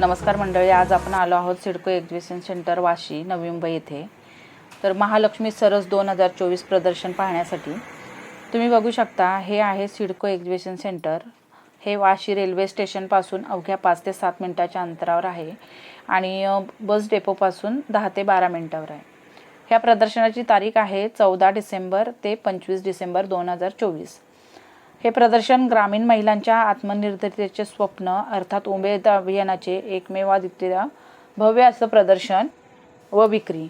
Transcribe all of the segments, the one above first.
नमस्कार मंडळी आज आपण आलो आहोत सिडको एक्झिबिशन सेंटर वाशी नवी मुंबई येथे. तर महालक्ष्मी सरस दोन हजार चोवीस प्रदर्शन पाहण्यासाठी तुम्ही बघू शकता हे आहे सिडको एक्झिबिशन सेंटर. हे वाशी रेल्वे स्टेशनपासून अवघ्या पाच ते सात मिनटाच्या अंतरावर आहे आणि बस डेपोपासून दहा ते बारा मिनटावर आहे. ह्या प्रदर्शनाची तारीख आहे चौदा डिसेंबर ते पंचवीस डिसेंबर दोन हजार चोवीस. हे प्रदर्शन ग्रामीण महिलांच्या आत्मनिर्भरतेचे स्वप्न अर्थात उमेद अभियानाचे एकमेवाद्वितीय भव्य असं प्रदर्शन व विक्री.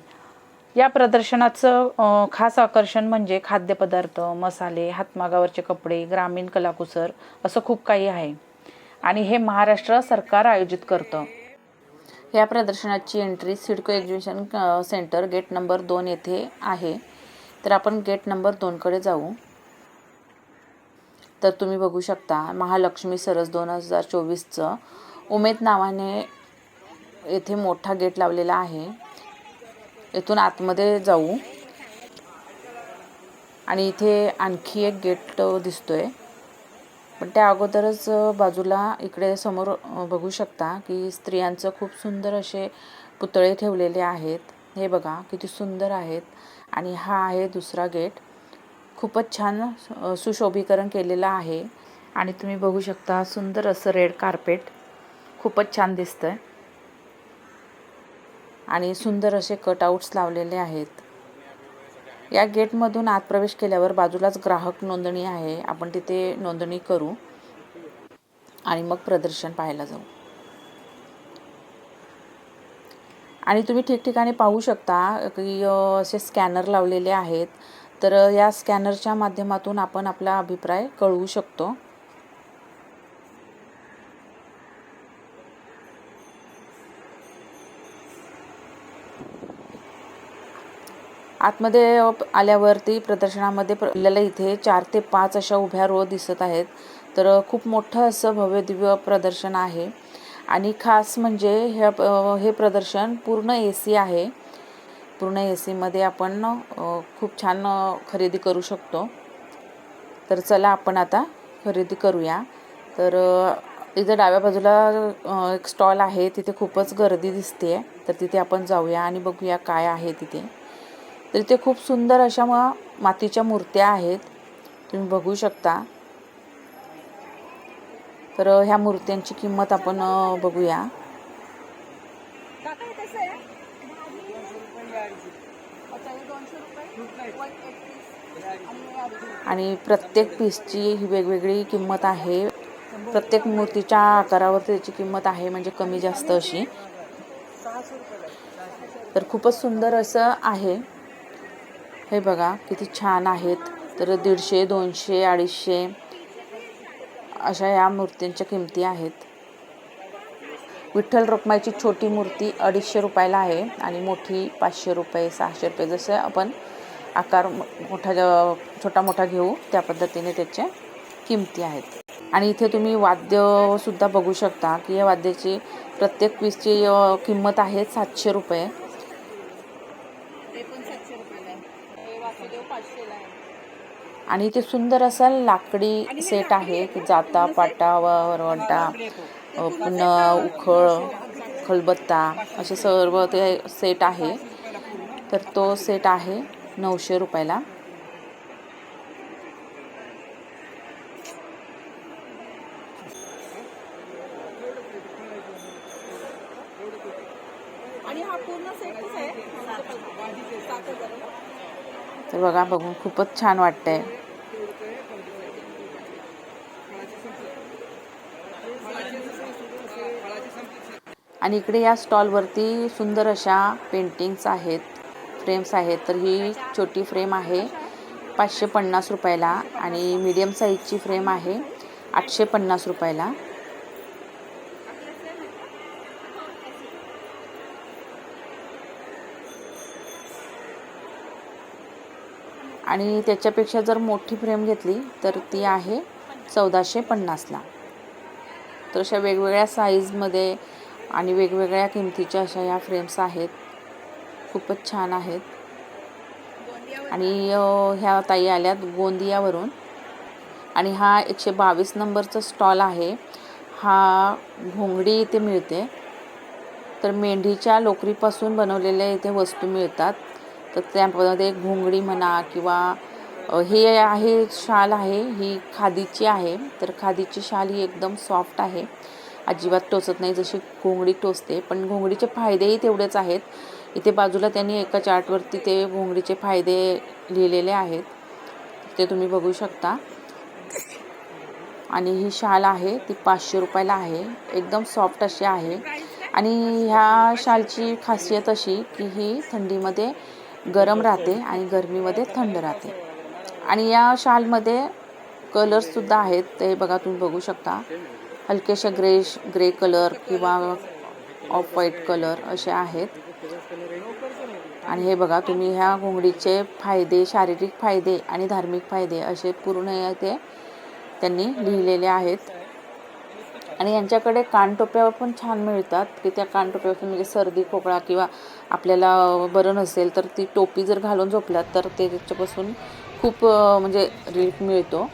या प्रदर्शनाचं खास आकर्षण म्हणजे खाद्यपदार्थ मसाले हातमागावरचे कपडे ग्रामीण कलाकुसर असं खूप काही आहे. आणि हे महाराष्ट्र सरकार आयोजित करतं. या प्रदर्शनाची entry CIDCO exhibition centre gate number दोन येथे आहे. तर आपण गेट नंबर दोनकडे जाऊ. तर तुम्ही बघू शकता महालक्ष्मी सरस दोन हजार चोवीसचं उमेद नावाने येथे मोठा गेट लावलेला आहे. येथून आतमध्ये जाऊ. आणि इथे आणखी एक गेट दिसतोय. पण त्या अगोदरच बाजूला इकडे समोर बघू शकता की स्त्रियांचं खूप सुंदर असे पुतळे ठेवलेले आहेत. हे बघा किती सुंदर आहेत. आणि हा आहे दुसरा गेट. खूपच छान सुशोभीकरण केलेलं आहे. आणि तुम्ही बघू शकता सुंदर असं रेड कार्पेट खूपच छान दिसतंय. आणि सुंदर असे कटआउट्स लावलेले आहेत. या गेटमधून आत प्रवेश केल्यावर बाजूलाच ग्राहक नोंदणी आहे. आपण तिथे नोंदणी करू आणि मग प्रदर्शन पाहायला जाऊ. आणि तुम्ही ठिकठिकाणी पाहू शकता की असे स्कॅनर लावलेले आहेत. तर या स्कॅनरच्या माध्यमातून आपण आपला अभिप्राय कळवू शकतो. आतमध्ये आल्यावरती प्रदर्शनामध्ये आपल्याला इथे चार ते पाच अशा उभ्या रो दिसत आहेत. तर खूप मोठं असं भव्य दिव्य प्रदर्शन आहे. आणि खास म्हणजे हे हे प्रदर्शन पूर्ण ए सी आहे. पूर्ण ए सीमध्ये आपण खूप छान खरेदी करू शकतो. तर चला आपण आता खरेदी करूया. तर इथं डाव्या बाजूला एक स्टॉल आहे तिथे खूपच गर्दी दिसते आहे तर तिथे आपण जाऊया आणि बघूया काय आहे तिथे. तर इथे खूप सुंदर अशा मग मातीच्या मूर्त्या आहेत. तुम्ही बघू शकता. तर ह्या मूर्त्यांची किंमत आपण बघूया. आणि प्रत्येक पीसची ही वेगवेगळी किंमत आहे. प्रत्येक मूर्तीच्या आकारावर त्याची किंमत आहे म्हणजे कमी जास्त अशी. तर खूपच सुंदर असं आहे. हे बघा किती छान आहेत. तर दीडशे दोनशे अडीचशे अशा या मूर्तींच्या किमती आहेत. विठ्ठल रुक्माईची छोटी मूर्ती अडीचशे रुपयाला आहे आणि मोठी पाचशे रुपये सहाशे रुपये जसं आपण आकार मोठा छोटा मोठा घेऊ त्या पद्धतीने त्याच्या किमती आहेत. आणि इथे तुम्ही वाद्यसुद्धा बघू शकता की या वाद्याची प्रत्येक पीसची किंमत आहे सातशे रुपये. आणि इथे सुंदर असा लाकडी सेट आहे की जाता पाटा वरवंटा. पुन्हा उखळ खलबत्ता असे सर्व ते सेट आहे. तर तो सेट आहे नऊशे रुपयाला. हा तर बघा बघून खूपच छान वाटतंय. आणि इकडे या स्टॉलवरती सुंदर अशा पेंटिंग्स आहेत फ्रेम्स आहेत. तर ही छोटी फ्रेम आहे पाचशे पन्नास रुपयाला आणि मीडियम साईजची फ्रेम आहे आठशे पन्नास रुपयाला. आणि त्याच्यापेक्षा जर मोठी फ्रेम घेतली तर ती आहे चौदाशे पन्नासला. तर अशा वेगवेगळ्या साईजमध्ये आणि वेगवेगळ्या किमतीच्या अशा या फ्रेम्स आहेत. खूपच छान आहेत. आणि ह्या ताई आल्यात गोंदियावरून. आणि हा एकशे बावीस नंबरचा स्टॉल आहे. हा घोंगडी इथे मिळते. तर मेंढीच्या लोकरीपासून बनवलेल्या इथे वस्तू मिळतात. तर त्यामध्ये घोंगडी म्हणा किंवा हे आहे शाल आहे ही खादीची आहे. तर खादीची शाल ही एकदम सॉफ्ट आहे. अजिबात टोचत नाही जशी घोंगडी टोचते. पण घोंगडीचे फायदेही तेवढेच आहेत. इथे बाजूला त्यांनी एका चार्टवरती ते घोंगडीचे फायदे लिहिलेले आहेत. ते तुम्ही बघू शकता. आणि ही शाल आहे ती पाचशे रुपयाला आहे. एकदम सॉफ्ट अशी आहे. आणि ह्या शालची खासियत अशी की ही थंडीमध्ये गरम राहते आणि गरमीमध्ये थंड राहते. आणि या शालमध्ये कलर्ससुद्धा आहेत ते बघा तुम्ही बघू शकता. हलकेशा ग्रेश ग्रे कलर किंवा ऑफ व्हाईट कलर असे आहेत. आणि हे बघा तुम्ही ह्या घोंगडीचे फायदे शारीरिक फायदे आणि धार्मिक फायदे असे पूर्ण ते त्यांनी लिहिलेले आहेत. आणि यांच्याकडे कानटोप्या पण छान मिळतात की त्या कानटोप्यापासून म्हणजे सर्दी खोकळा किंवा आपल्याला बरं नसेल तर ती टोपी जर घालून झोपलात तर ते त्याच्यापासून खूप म्हणजे रिलीफ मिळतो.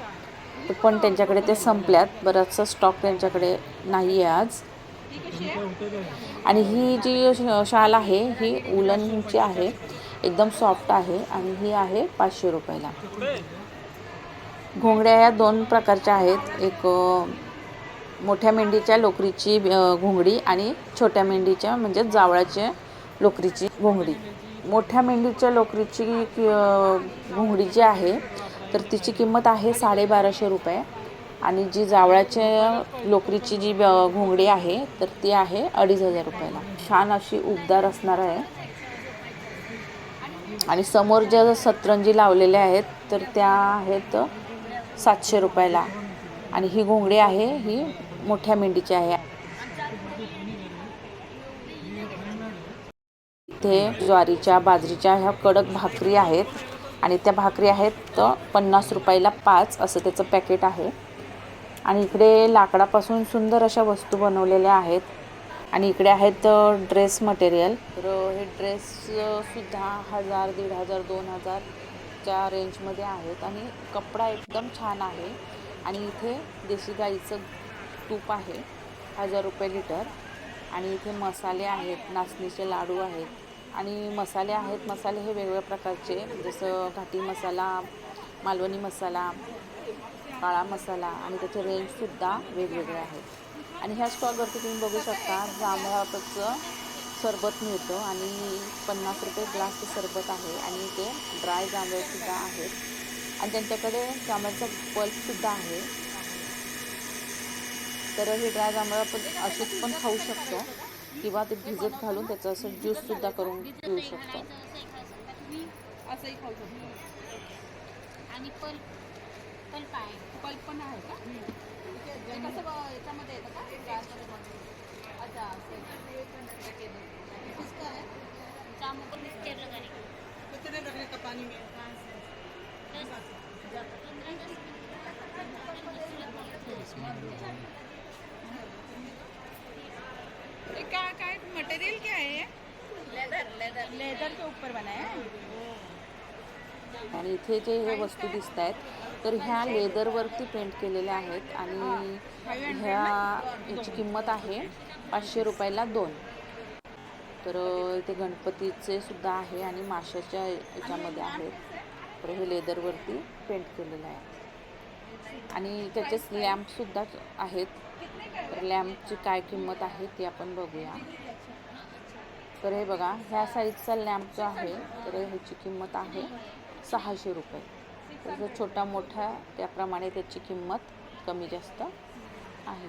पण त्यांच्याकडे ते संपल्यात. बराचसा स्टॉक त्यांच्याकडे नाही आहे आज. आणि ही जी शाल आहे ही उलनची आहे. एकदम सॉफ्ट आहे आणि ही आहे पाचशे रुपयाला. घोंगड्या या दोन प्रकारच्या आहेत. एक मोठ्या मेंढीच्या लोकरीची घोंगडी आणि छोट्या मेंढीच्या म्हणजे जावळाच्या लोकरीची घोंगडी. मोठ्या मेंढीच्या लोकरीची घोंगडी जी आहे तर तिची किंमत आहे साडेबाराशे रुपये. आणि जी जावळाच्या लोकरीची जी घोंगडी आहे तर ती आहे अडीच हजार रुपयाला. छान अशी उबदार असणार आहे. आणि समोर ज्या सतरंजी लावलेल्या आहेत तर त्या आहेत सातशे रुपयाला. आणि ही घोंगडी आहे ही मोठ्या मेंढीची आहे. इथे ज्वारीच्या बाजरीच्या ह्या कडक भाकरी आहेत. आणि त्या भाकरी आहेत तर पन्नास रुपयाला पाच असं त्याचं पॅकेट आहे. आणि इकडे लाकडापासून सुंदर अशा वस्तू बनवलेल्या आहेत. आणि इकडे आहेत ड्रेस मटेरियल तर हे ड्रेस सुद्धा हजार दीड हजार दोन हजारच्या रेंजमध्ये आहेत. आणि कपडा एकदम छान आहे. आणि इथे देशी गाईचं तूप आहे हजार रुपये लिटर. आणि इथे मसाले आहेत नाचणीचे लाडू आहेत. आणि मसाले आहेत मसाले हे वेगवेगळ्या प्रकारचे. जसं घाटी मसाला मालवणी मसाला काळा मसाला आणि त्याचे रेंजसुद्धा वेगवेगळे आहेत. आणि ह्या स्टॉलवरती तुम्ही बघू शकता जांभळाचं सरबत मिळतं आणि पन्नास रुपये ग्लासचं सरबत आहे आणि ते ड्राय जांभळसुद्धा आहेत आणि त्यांच्याकडे जांभळाचा पल्पसुद्धा आहे. तर हे ड्राय जांभळं आपण असेच पण खाऊ शकतो. किंवा ते भिजत घालून त्याचं असं ज्यूससुद्धा करून पिऊ शकतो असंही खाऊ शकतो आणि पल्प पल्प आहे पल्प पण आहे का कसं याच्यामध्ये येतं का अच्छा किसका है? जामू को मिक्सचर लगाने के कितने रखने का पानी में मटेरियल क्या है लेदर लेदर. लेदर के ऊपर बनाया है? आणि इथे जे हे वस्तू दिसत आहेत तर ह्या लेदरवरती पेंट केलेल्या आहेत आणि ह्या याची किंमत आहे पाचशे रुपयाला दोन. तर इथे गणपतीचे सुद्धा आहे आणि माशाच्या याच्यामध्ये आहेत. तर हे लेदरवरती पेंट केलेलं आहे. आणि त्याचेच लॅम्पसुद्धा आहेत. तर लॅम्पची काय किंमत आहे ती आपण बघूया. तर हे बघा ह्या साईजचा लॅम्प जो आहे तर ह्याची किंमत आहे सहाशे रुपये. तर जो छोटा मोठा त्याप्रमाणे त्याची किंमत कमी जास्त आहे.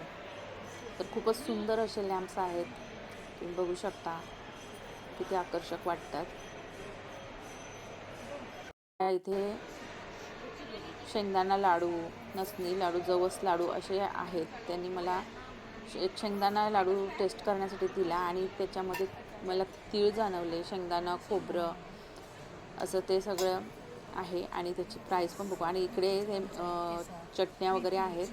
तर खूपच सुंदर असे लॅम्प्स आहेत. तुम्ही बघू शकता किती आकर्षक वाटतात. त्या इथे शेंगदाणा लाडू नसणी लाडू जवस लाडू असे आहेत. त्यांनी मला श- एक शेंगदाणा लाडू टेस्ट करण्यासाठी दिला आणि त्याच्यामध्ये मला तीळ जाणवले शेंगदाणा खोबरं असं ते सगळं आहे आणि त्याची प्राईस पण बघू. आणि इकडे ते, चटण्या वगैरे आहेत.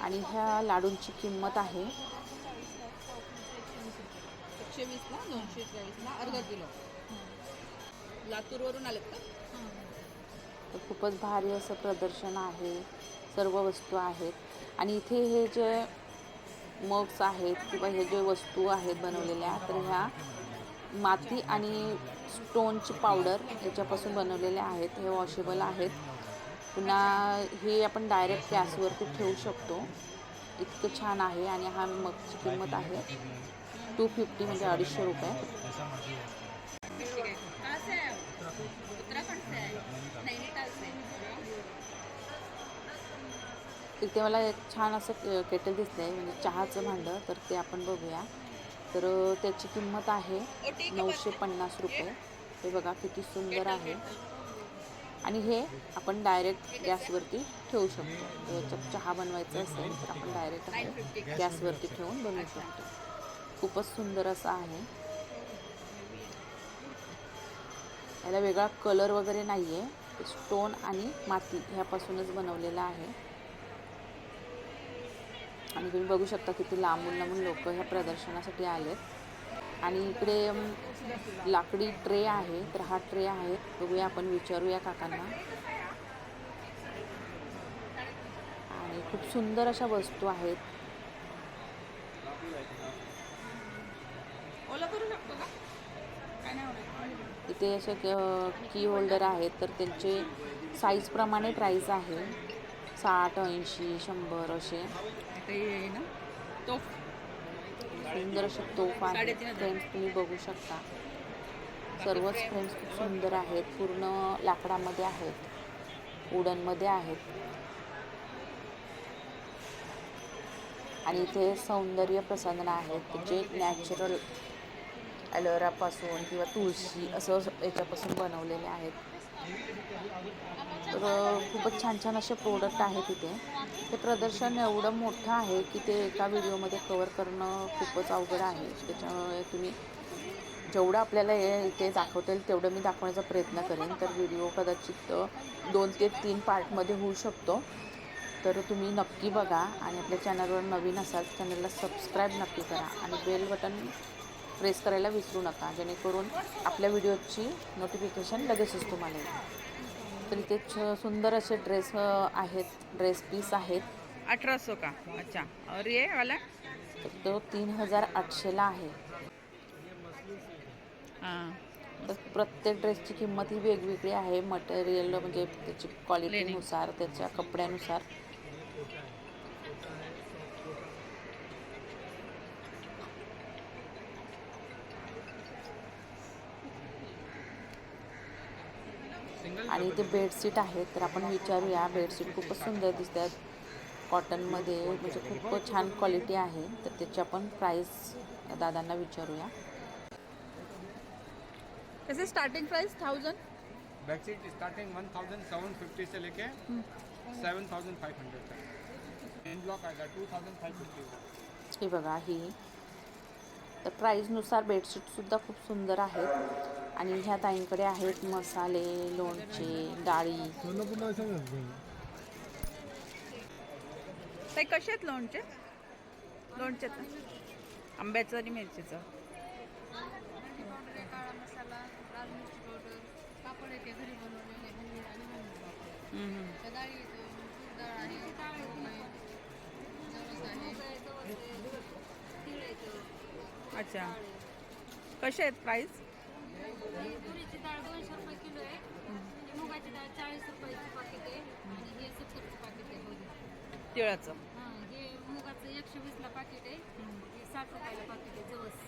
आणि ह्या लाडूंची किंमत आहे. एकशे वीसला दोनशे चाळीसला अर्धा किलो. लातूरवरून आलेत का? तर खूपच भारी असं प्रदर्शन आहे. सर्व वस्तू आहेत. आणि इथे हे जे मग्स आहेत किंवा हे जे वस्तू आहेत बनवलेल्या तर ह्या माती आणि स्टोनची पावडर याच्यापासून बनवलेल्या आहेत हे वॉशेबल आहेत. पुन्हा हे आपण डायरेक्ट गॅसवरती ठेवू शकतो. इतकं छान आहे आणि हा मगची किंमत आहे. टू फिफ्टी म्हणजे अडीचशे रुपये. इथे मला एक छान असं केटल दिसतं आहे म्हणजे चहाचं भांडं तर ते आपण बघूया. तर त्याची किंमत आहे नऊशे पन्नास रुपये. हे बघा किती सुंदर आहे. आणि हे आपण डायरेक्ट गॅसवरती ठेवू शकतो. याच्यात चहा बनवायचा असेल तर आपण डायरेक्ट गॅसवरती ठेवून बनवू शकतो. खूपच सुंदर असं आहे. याला वेगळा कलर वगैरे नाही आहे स्टोन आणि माती ह्यापासूनच बनवलेलं आहे. आणि तुम्ही बघू शकता किती लांबून लांबून लोक ह्या प्रदर्शनासाठी आलेत. आणि इकडे लाकडी ट्रे आहे तर हा ट्रे आहे. बघूया आपण विचारूया काकांना. आणि खूप सुंदर अशा वस्तू आहेत. इथे असे की होल्डर आहेत तर त्यांचे साईजप्रमाणे प्राईस आहे. साठ ऐंशी शंभर असे. आता हे आहे ना तो सुंदर असे तोफ हजार. फ्रेम्स तुम्ही बघू शकता. सर्वच फ्रेम्स खूप सुंदर आहेत. पूर्ण लाकडामध्ये आहेत. वुडनमध्ये आहेत. आणि इथे सौंदर्य प्रसाधनं आहेत जे नॅचरल ॲलोवेरापासून किंवा तुळशी असं याच्यापासून बनवलेले आहेत. तर खूपच छान छान असे प्रोडक्ट आहेत तिथे ते प्रदर्शन एवढं मोठं आहे की ते एका व्हिडिओमध्ये कवर करणं खूपच अवघड आहे. त्याच्यामुळे तुम्ही जेवढं आपल्याला हे इथे दाखवता येईल तेवढं मी दाखवण्याचा प्रयत्न करेन. तर व्हिडिओ कदाचित दोन ते तीन पार्टमध्ये होऊ शकतो. तर तुम्ही नक्की बघा आणि आपल्या चॅनलवर नवीन असाल चॅनलला सबस्क्राईब नक्की करा आणि बेल बटन प्रेस करायला विसरू नका. जेणेकरून आपल्या व्हिडिओची नोटिफिकेशन लगेचच तुम्हाला येईल. तर इथे छ- सुंदर असे ड्रेस आहेत. ड्रेस पीस आहेत. अठारह सौ का? अच्छा. और ये वाला? तो तीन हजार आठशेला आहे. हाँ. तर प्रत्येक ड्रेसची किंमत ही वेगवेगळी आहे. मटेरियल म्हणजे त्याची क्वालिटीनुसार त्याच्या कपड्यानुसार. आणि इथे बेडशीट आहेत तर आपण विचारूया. बेडशीट खूपच सुंदर दिसतात कॉटनमध्ये म्हणजे खूप छान क्वालिटी आहे. तर त्याची आपण प्राईस दादांना विचारूया. कैसे starting price thousand bedsheet starting one thousand seven fifty से लेके सेवन थाउजेंड फाइव हंड्रेड तक. इन ब्लॉक आएगा टू थाउजेंड फाइव फिफ्टी ही बघा ही तर प्राईजनुसार बेडशीटसुद्धा खूप सुंदर आहेत. आणि ह्या ताईंकडे आहेत मसाले लोणचे डाळी. ते कसे आहेत लोणचे? लोणच्याचं? आंब्याचं आणि मिरचीचं. काळा अच्छा. कसे आहेत प्राईस तुरीची डाळ दोनशे रुपये किलो आहे. मुगाची डाळ चाळीस रुपयाची पाकिट आहे आणि हे सत्तरचं पाकिट आहे दोन्ही. तिळाचं. हां हे मुगाचं एकशे वीसला पाकिट आहे. हे साठ रुपयाला पाकिट आहे जवस.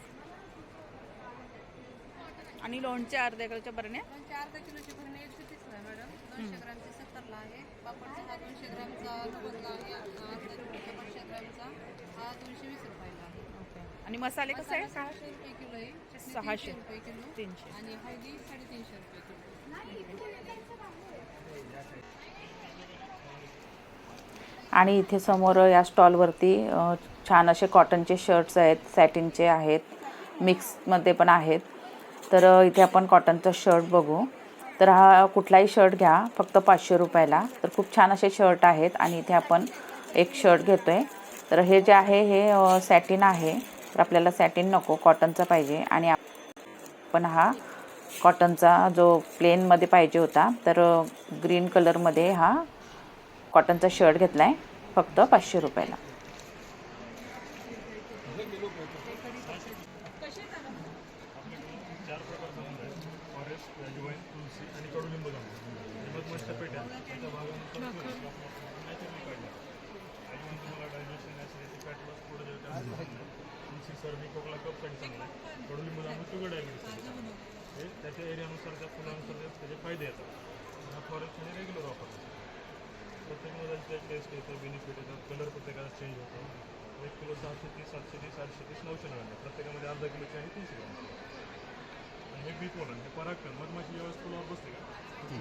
आणि लोणचे अर्ध्या किलोच्या बरण्या दोनशे अर्धा किलोची भरणी एकशे तीसला आहे मॅडम. दोनशे ग्रामची सत्तरला आहे. पापडचा हा दोनशे ग्रामचा नव्वदला आहे अर्धा किलोचा पाचशे ग्रामचा हा दोनशे वीस रुपयाला आहे. आणि मसाले कसे आहे सहाशे रुपये किलो आहे. सहाशे. रुपये किलो. तीनशे. आणि हळदी साडेतीनशे रुपये किलो. आणि इथे समोर या स्टॉलवरती छान असे कॉटनचे शर्ट्स आहेत सॅटिनचे आहेत मिक्समध्ये पण आहेत. तर इथे आपण कॉटनचा शर्ट बघू. तर हा कुठलाही शर्ट घ्या फक्त पाचशे रुपयाला. तर खूप छान असे शर्ट आहेत आणि इथे आपण एक शर्ट घेतो आहे तर हे जे आहे हे सॅटिन आहे. तर आपल्याला सॅटिन नको कॉटनचा पाहिजे. आणि पण हा कॉटनचा जो प्लेनमध्ये पाहिजे होता तर ग्रीन कलरमध्ये हा कॉटनचा शर्ट घेतला आहे फक्त पाचशे रुपयाला. सर्दी खोकला कपसाठी चांगला आहे. कडुलिंब घालून शुगर डायबिटीस हे त्याच्या एरियानुसार त्या फुलानुसार त्या- त्याचे फायदे येतात हा फॉरेस्ट आणि रेग्युलर वापरतो प्रत्येक मोबाईलचे टेस्ट येतं बेनिफिट येतात कलर प्रत्येकाला चेंज होतो. एक किलो सहाशे तीस सातशे तीस आठशे तीस नऊशे नव्याण्णव. प्रत्येकामध्ये अर्धा किलोचे आहे तीनशे ग्राम. आणि हे बी पोलन हे परागकण मधमाशी ज्यावेळेस फुलावर बसते का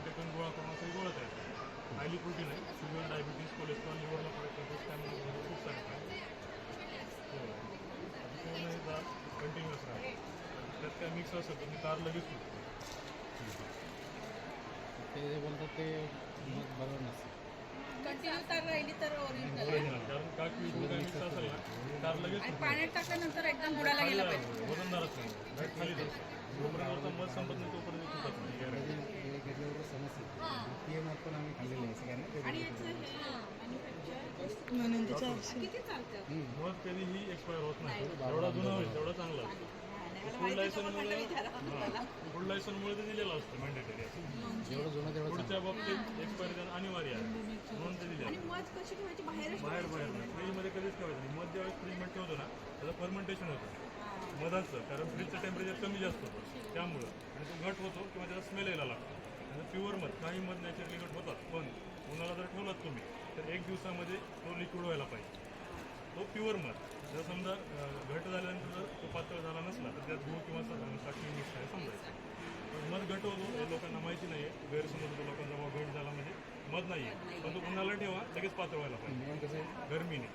ते कण गोळा करून असं गोळा तयार हायली प्रोटीन आहे. शुगर डायबिटीस कोलेस्ट्रॉल लिव्हरला फरक खूप सारे पूर्ण कंटिन्युअस राहतो त्यात काय मिक्स असेल तर मी तार लगेच सुटतो ते जे बोलतात ते बरोबर नसतं कंटिन्यू तार राहिली तर ओरिजिनल कारण का की काय मिक्स असेल ना तार लगेच आणि सुटतो. पाण्यात टाकल्यानंतर एकदम बुडाला गेला पाहिजे. वजनदारच नाही. घाट खाली जातो जोपर्यंत वरचा मध संपत नाही तोपर्यंत नाही. हे ते मग पण आम्ही खाल्लेलं आहे सगळ्यांना आणि याचं हे एक्सपायर होत नाही. जेवढा जुना होईल तेवढा चांगला असतो फूड लायसनमुळे फूड लायसनमुळे ते दिलेलं असतं मॅन्डेटरी जेवढं जुनं तेवढं पुढच्या बाबतीत एक्सपायर अनिवार्य आहे. म्हणून ते दिले आणि मध कशी ठेवायची? बाहेरच बाहेर बाहेर नाही फ्रीजमध्ये कधीच ठेवायचं नाही. मध ज्यावेळेस फ्रीजमध्ये ठेवतो ना त्याचं फर्मेंटेशन होतं. मधाचं कारण फ्रीजचं टेम्परेचर कमी जास्त होतं. त्यामुळं. आणि तो घट होतो किंवा त्याचा स्मेल यायला लागतो. प्युअर मध काही मध नॅचरली घट होतात पण उन्हाला जर ठेवलात तुम्ही तर एक दिवसामध्ये तो लिक्विड व्हायला पाहिजे. तो प्युअर मध. जर समजा घट झाल्यानंतर जर तो पातळ झाला नसला तर त्यात गूळ किंवा सा- साखर मिक्स आहे समजायचं. पण मध घट होतो हे लोकांना माहिती नाही आहे गैरसमज होतो लोकांचा बाबा घट झाला म्हणजे मध नाही आहे पण तो उन्हाला ठेवा लगेच पातळ व्हायला पाहिजे. गरमीने.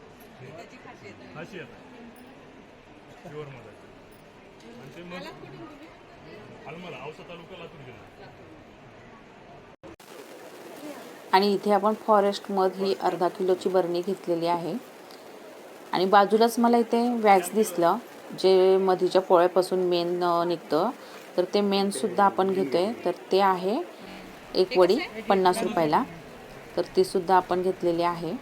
खासियत आहे. प्युअर मध. आहे आणि ते मग आलमला औसा तालुका लातूर जिल्हा. आणि इथे आपण फॉरेस्ट मध ही अर्धा किलोची बरणी घेतलेली आहे. आणि बाजूलाच मला इथे वॅक्स दिसलं जे मधीच्या पोळ्यापासून मेन निघतं. तर ते मेनसुद्धा आपण घेतो आहे तर ते आहे एक वडी पन्नास रुपयाला. तर तीसुद्धा आपण घेतलेली आहे.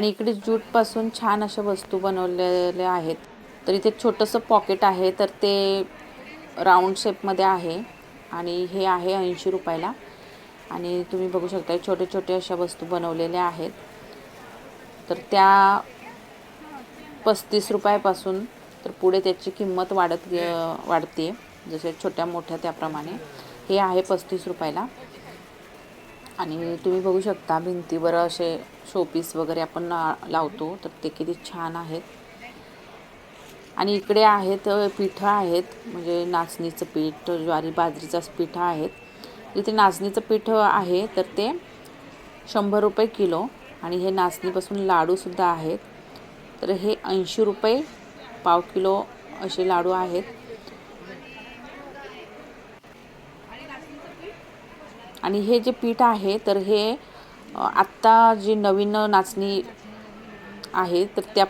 आणि इकडे ज्यूटपासून छान अशा वस्तू बनवलेल्या आहेत. तर इथे छोटंसं पॉकेट आहे तर ते राऊंड शेपमध्ये आहे. आणि हे आहे ऐंशी रुपयाला. आणि तुम्ही बघू शकता छोटे छोटे अशा वस्तू बनवलेल्या आहेत. तर त्या पस्तीस रुपयापासून तर पुढे त्याची किंमत वाढत गे- वाढते जसे छोट्या मोठ्या त्याप्रमाणे. हे आहे पस्तीस रुपयाला. आणि तुम्ही बघू शकता भिंतीवर असे शोपीस वगैरे आपण लावतो तर ते किती छान आहेत. आणि इकडे आहेत पिठं आहेत म्हणजे नाचणीचं पीठ ज्वारी बाजरीचं पिठं आहेत. इथे नाचणीचं पीठ आहे तर ते शंभर रुपये किलो आणि हे नाचणीपासून लाडूसुद्धा आहेत. तर हे ऐंशी रुपये पाव किलो असे लाडू आहेत. आणि हे जे पीठ आहे तर हे आत्ता जी नवीन नाचणी आहे तर त्या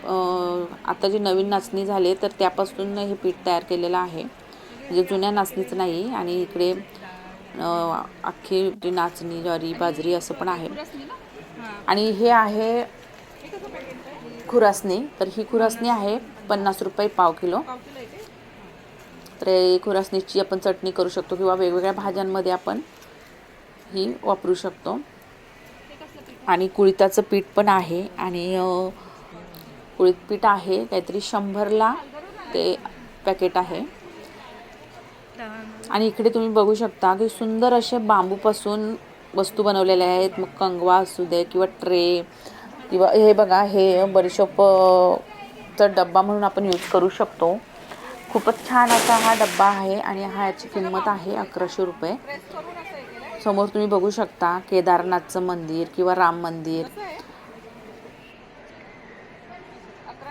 आत्ता जी नवीन नाचणी झाली तर त्यापासून हे पीठ तयार केलेलं आहे. म्हणजे जुन्या नाचणीचं नाही आणि इकडे अख्खी जी नाचणी ज्वारी बाजरी असं पण आहे. आणि हे आहे खुरासणी तर ही खुरासणी आहे पन्नास रुपये पाव किलो. तर हे खुरासणीची आपण चटणी करू शकतो किंवा वेगवेगळ्या भाज्यांमध्ये आपण ही वापरू शकतो. आणि कुळिताचं पीठ पण आहे आणि कुळीत पीठ आहे काहीतरी शंभरला ते पॅकेट आहे. आणि इकडे तुम्ही बघू शकता की सुंदर असे बांबूपासून वस्तू बनवलेल्या आहेत. मग कंगवा असू दे किंवा ट्रे किंवा हे बघा हे बडीशोप चा डब्बा म्हणून आपण यूज करू शकतो. खूपच छान असा हा डब्बा आहे आणि हा याची किंमत आहे अकराशे रुपये. समोर तुम्ही बघू शकता केदारनाथचं मंदिर किंवा राम मंदिर.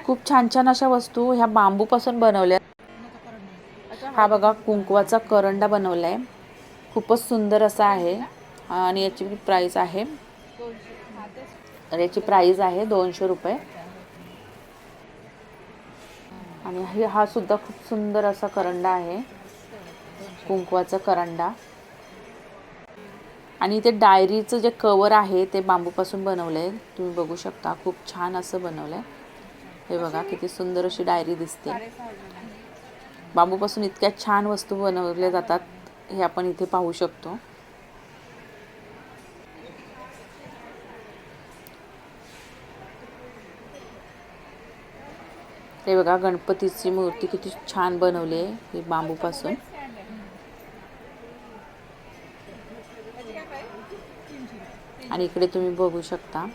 खूप छान छान अशा वस्तू ह्या बांबूपासून बनवल्या. हा बघा कुंकवाचा करंडा बनवलाय. खूपच सुंदर असा आहे. आणि याची प्राईस आहे. याची प्राईस आहे दोनशे रुपये. आणि हा सुद्धा खूप सुंदर असा करंडा आहे. कुंकवाचा करंडा. आणि ते डायरीचं जे कवर आहे ते बांबूपासून बनवलं आहे तुम्ही बघू शकता खूप छान असं बनवलं आहे हे बघा किती सुंदर अशी डायरी दिसते. बांबूपासून इतक्या छान वस्तू बनवल्या जातात हे आपण इथे पाहू शकतो. हे बघा गणपतीची मूर्ती किती छान बनवली आहे ही बांबूपासून. आणि इकडे तुम्ही बघू शकता.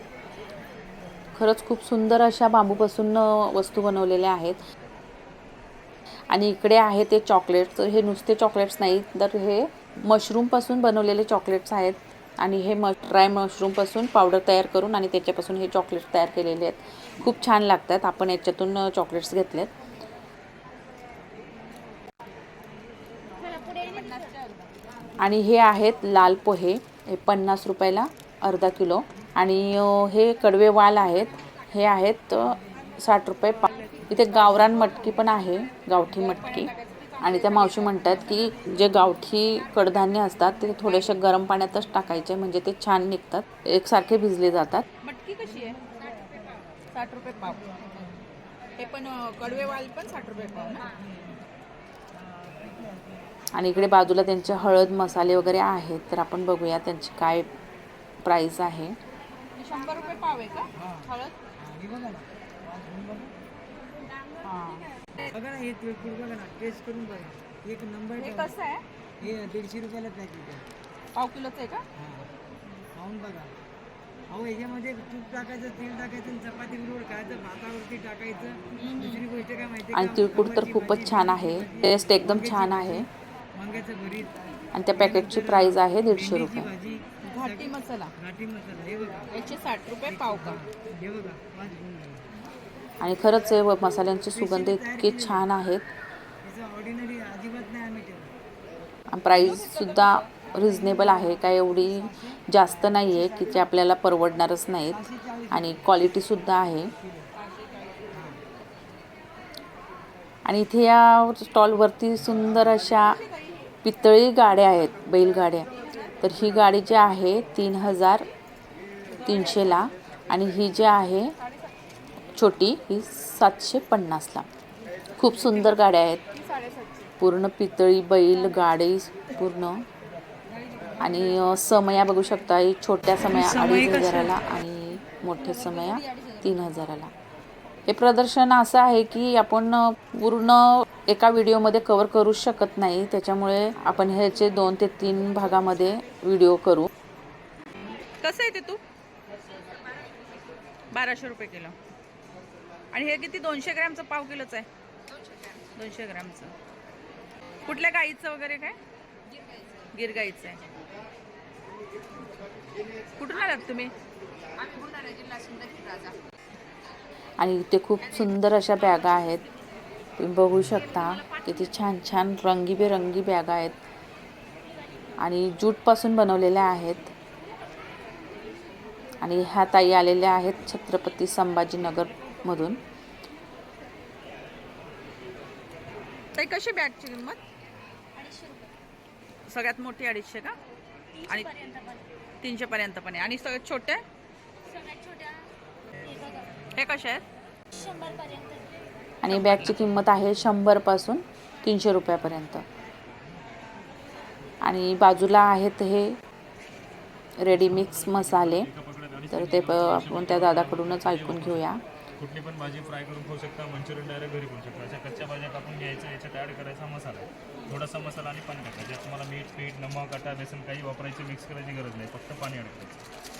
खरंच खूप सुंदर अशा बांबूपासून वस्तू बनवलेल्या आहेत. आणि इकडे आहे ते चॉकलेट्स. हे नुसते चॉकलेट्स नाहीत तर हे मशरूमपासून बनवलेले चॉकलेट्स आहेत. आणि हे म ड्राय मशरूमपासून पावडर तयार करून आणि त्याच्यापासून हे चॉकलेट्स तयार केलेले आहेत. खूप छान लागतात. आपण याच्यातून चॉकलेट्स घेतलेत. आणि हे आहेत लाल पोहे. हे पन्नास रुपयाला. अर्धा किलो. आणि हे कडवे वाल आहेत. हे आहेत साठ रुपये पा इथे गावरान मटकी पण आहे गावठी मटकी. आणि त्या मावशी म्हणतात की जे गावठी कडधान्य असतात ते थोडेसे गरम पाण्यातच टाकायचे म्हणजे ते छान निघतात. एकसारखे भिजले जातात. मटकी कशी आहे? साठ रुपये पाव. हे पण अं, कडवेवाल पण साठ रुपये पाव आणि इकडे बाजूला त्यांचे हळद मसाले वगैरे आहेत तर आपण बघूया त्यांची काय प्राईस आहे. हे शंभर रुपये पाव आहे का? हळद? बघा ना हे बघा ना टेस्ट करून बघा. एक नंबर हे. कसं आहे? हे दीडशे रुपयाला पॅकेट आहे. पाव किलोचं आहे का? खाऊन बघा. अहो याच्यामध्ये तूप टाकायचं तेल टाकायचं आणि चपाती बरोबर खायचं भातावरती टाकायचं. दुसरी गोष्ट काय माहिती आणि तिळकुट तर खूपच छान आहे. टेस्ट एकदम छान आहे. वांग्याचं भरीत आणि त्या पॅकेटची प्राईस आहे दीडशे रुपये. भाजी घाटी मसाला. घाटी मसाला हे बघा. याचे साठ रुपये पाव का हे बघा पाच गुण आणि खरंच आहे व मसाल्यांचे सुगंध इतके छान आहेत. याचं ऑर्डिनरी अजिबात नाही आम्ही ठेवत. आणि प्राईससुद्धा रिझनेबल आहे. काय एवढी जास्त नाही आहे की ते आपल्याला परवडणारच नाहीत. आणि क्वालिटीसुद्धा आहे. आणि इथे या स्टॉलवरती सुंदर अशा पितळी गाड्या आहेत बैलगाड्या. तर ही गाडी जी आहे तीन हजार तीनशेला आणि ही जी आहे छोटी ही सातशे पन्नासला. खूप सुंदर गाड्या आहेत. पूर्ण पितळी बैल गाडी पूर्ण. आणि समया बघू शकता ही छोट्या समया अडीच हजाराला आणि मोठ्या समया तीन हजाराला. हे प्रदर्शन असं आहे की आपण पूर्ण एका व्हिडिओमध्ये कवर करू शकत नाही. त्याच्यामुळे आपण ह्याचे दोन ते तीन भागामध्ये व्हिडिओ करू. कसं आहे ते तू? बाराशे रुपये किलो. आणि हे किती? दोनशे ग्रॅमचं पाव किलोचं आहे? दोनशे ग्रॅमचं. कुठल्या गाईचं वगैरे काय? गिर गाईचं आहे. कुठून आलात तुम्ही? जिल्हा आणि इथे खूप सुंदर अशा बॅगा आहेत. तुम्ही बघू शकता किती छान छान रंगीबेरंगी बॅगा आहेत. आणि ज्यूटपासून बनवलेल्या आहेत. आणि ह्या ताई आलेल्या आहेत छत्रपती संभाजीनगरमधून ताई कशी बॅगची किंमत? सगळ्यात मोठी अडीचशे का? आणि तीनशे पर्यंत पण आहे. आणि सगळ्यात छोट्या हे कसे आहेत? आणि बॅगची किंमत आहे शंभरपासून तीनशे रुपयापर्यंत. आणि बाजूला आहेत हे रेडीमिक्स मसाले. तर ते प- आपण त्या दादाकडूनच ऐकून घेऊया. कुठली पण भाजी फ्राय करून खाऊ शकता. मंचुरियन डायरेक्ट घरी करू शकता. अशा कच्च्या भाज्या कापून घ्यायच्या याच्यात ॲड करायचा मसाला थोडासा मसाला आणि पाणी टाकायचं. यात तुम्हाला मीठ पीठ नमक आटा बेसन काही वापरायची मिक्स करायची गरज नाही. फक्त पाणी ॲड करायचं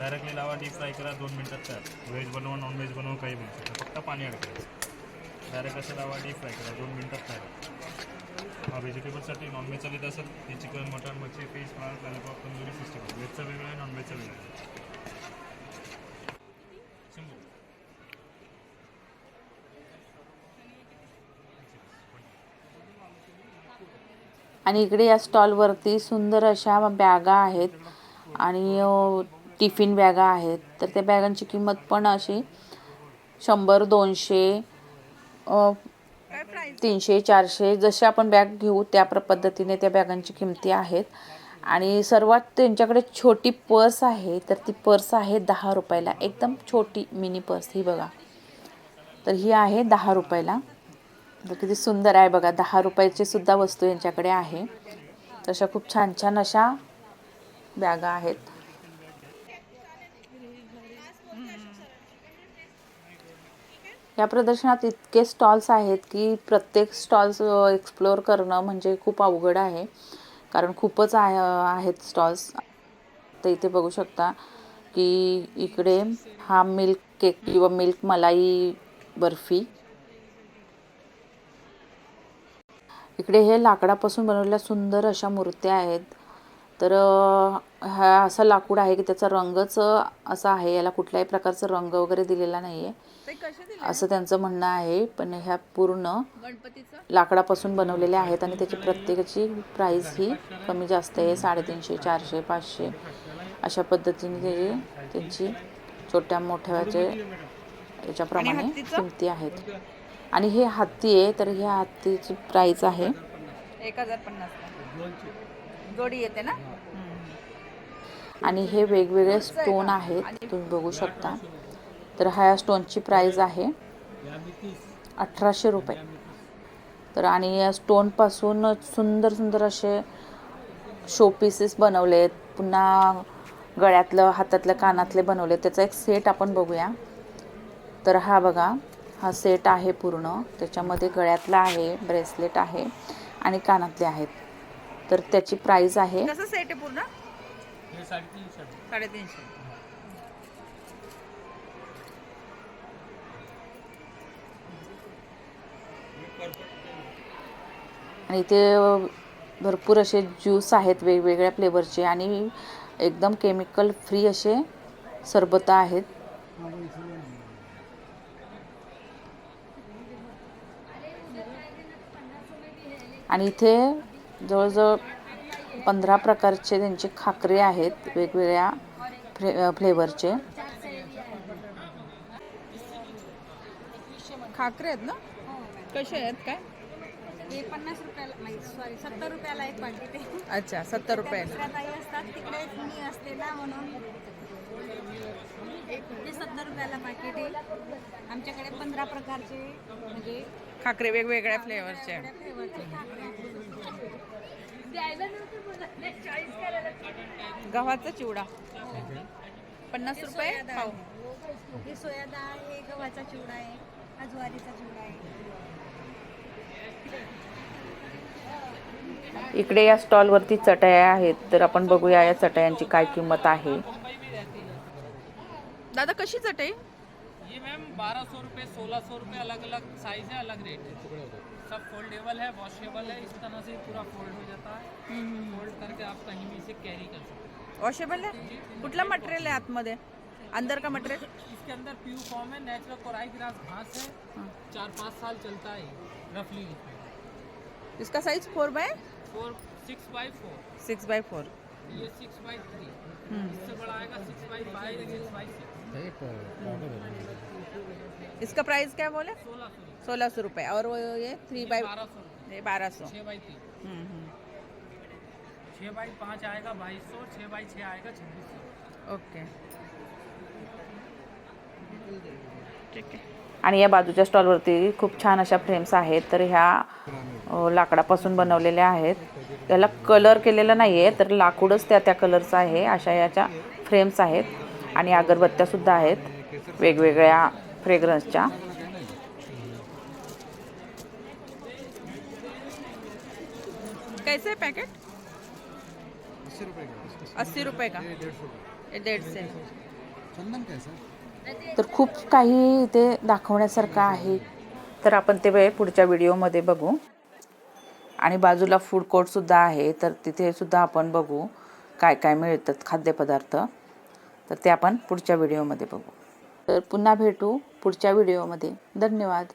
डायरेक्टली लावा डीप फ्राय करा दोन मिनटात तयार. व्हेज बनवा नॉन व्हेज बनवा काही बनवू शकता फक्त पाणी ॲड करायचं डायरेक्ट असं लावा डीप फ्राय करा दोन मिनटात तयार. हा व्हेजिटेबलसाठी नॉनव्हेज चालत असेल हे चिकन मटन मच्छी fish prawns lollipop tandoori system व्हेजचा वेगळा आहे नॉनव्हेजचा वेगळा आहे. आणि इकडे या स्टॉलवरती सुंदर अशा बॅगा आहेत. आणि टिफिन बॅगा आहेत तर त्या बॅगांची किंमत पण अशी शंभर दोनशे तीनशे चारशे जसे आपण बॅग घेऊ त्या प्र पद्धतीने त्या बॅगांची किमती आहेत. आणि सर्वात त्यांच्याकडे छोटी पर्स आहे तर ती पर्स आहे दहा रुपयाला. एकदम छोटी मिनी पर्स ही बघा. तर ही आहे दहा रुपयाला. तर किती सुंदर आहे बघा. दहा रुपयाची सुद्धा वस्तू यांच्याकडे आहे. तशा खूप छान छान अशा बॅगा आहेत. या प्रदर्शनात इतके स्टॉल्स आहेत की प्रत्येक स्टॉल्स एक्सप्लोअर करणं म्हणजे खूप अवघड आहे. कारण खूपच आहे आहेत स्टॉल्स. तर इथे बघू शकता की इकडे हा मिल्क केक किंवा मिल्क मलाई बर्फी. इकडे हे लाकडापासून बनवलेल्या सुंदर अशा मूर्त्या आहेत. तर हा असं लाकूड आहे की त्याचा रंगच असा आहे. याला कुठल्याही प्रकारचा रंग वगैरे दिलेला नाही आहे असं त्यांचं म्हणणं आहे. पण ह्या पूर्ण लाकडापासून बनवलेल्या आहेत आणि त्याची प्रत्येकाची प्राईस ही कमी जास्त आहे. साडेतीनशे चारशे पाचशे. अशा पद्धतीने ते त्यांची छोट्या मोठ्याचे याच्याप्रमाणे? किमती आहेत. आणि हे हत्ती आहे तर ह्या हत्तीची प्राईस आहे एक हजार पन्नास. जोडी येते ना? आणि हे वेगवेगळे स्टोन आहेत तुम्ही बघू शकता. तर ह्या स्टोनची प्राईज आहे अठराशे रुपये. तर आणि या स्टोनपासून सुंदर सुंदर असे शो पीसेस बनवले आहेत. पुन्हा गळ्यातलं हातातलं कानातले बनवले त्याचा एक सेट आपण बघूया. तर हा बघा हा सेट आहे पूर्ण. त्याच्यामध्ये गळ्यातला आहे ब्रेसलेट आहे आणि कानातले आहेत. तर त्याची प्राईज आहे. कसं सेट आहे पूर्ण? साडेतीनशे आणि इथे भरपूर असे ज्यूस आहेत वेगवेगळ्या फ्लेवरचे आणि एकदम केमिकल फ्री असे सरबत आहेत. आणि इथे जवळजवळ पंधरा प्रकारचे त्यांचे खाकरे आहेत वेगवेगळ्या फ्ले फ्लेवरचे खाकरे आहेत ना? कसे आहेत? काय? हे पन्नास रुपयाला सॉरी सत्तर रुपयाला एक पाकिट आहे अच्छा सत्तर रुपये दुसऱ्या ताई असतात तिकडे मी असते ना म्हणून. हे सत्तर रुपयाला पाकिट आहे. आमच्याकडे पंधरा प्रकारचे म्हणजे खाकरे वेगवेगळ्या फ्लेवरचे फ्लेवरचे गव्हाचा चिवडा. पन्नास रुपये पाव. हे सोया डाळ हे गव्हाचा चिवडा आहे हा ज्वारीचा चिवडा आहे. इकडे या स्टॉलवरती चटया आहेत तर आपण बघूया या चटयांची काय किंमत आहे. दादा कशी चटई? ये मैम बारह सौ रुपये सोलह सौ रुपये अलग अलग साइज है अलग रेट है सब फोल्डेबल है वॉशेबल है इस तरह से पूरा फोल्ड हो जाता है। फोल्ड करके आप कहीं भी इसे कैरी कर सकते हैं। वॉशेबल आहे कुठला मटेरियल आहे आतमध्ये? अंदर का मटेरियल इसके अंदर प्यू फॉर्म है नेचुरल कोराई ग्रास घास है। चार पाँच साल चलता है रफली इसका size four by four six by four six by four ये सिक्स बाई थ्री इससे बड़ा आएगा six by five six by six इसका प्राइस क्या बोले? सोलह सौ। सोलह सौ रुपये. और वो ये थ्री बाय बारह सौ ये बारह सौ. छः बाई तीन. छः बाई पाँच आएगा बाईस सौ छः बाई छः आएगा छब्बीस सौ. ओके ठीक आहे. आणि या बाजूच्या स्टॉलवरती खूप छान अशा फ्रेम्स आहेत. तर ह्या लाकडापासून बनवलेल्या आहेत. याला कलर केलेला नाही आहे तर लाकूडच त्या त्या कलरचं आहे. अशा याच्या फ्रेम्स आहेत. आणि अगरबत्त्यासुद्धा आहेत. वेगवेगळ्या फ्रेग्रन्सच्या कैसे है पैकेट? अस्सी रुपये का से तर खूप काही इथे दाखवण्यासारखं आहे. तर आपण ते पुढच्या व्हिडिओमध्ये बघू. आणि बाजूला फूड कोर्टसुद्धा आहे तर तिथे सुद्धा आपण बघू काय काय मिळतात खाद्यपदार्थ. तर ते आपण पुढच्या व्हिडिओमध्ये बघू. तर पुन्हा भेटू पुढच्या व्हिडिओमध्ये. धन्यवाद.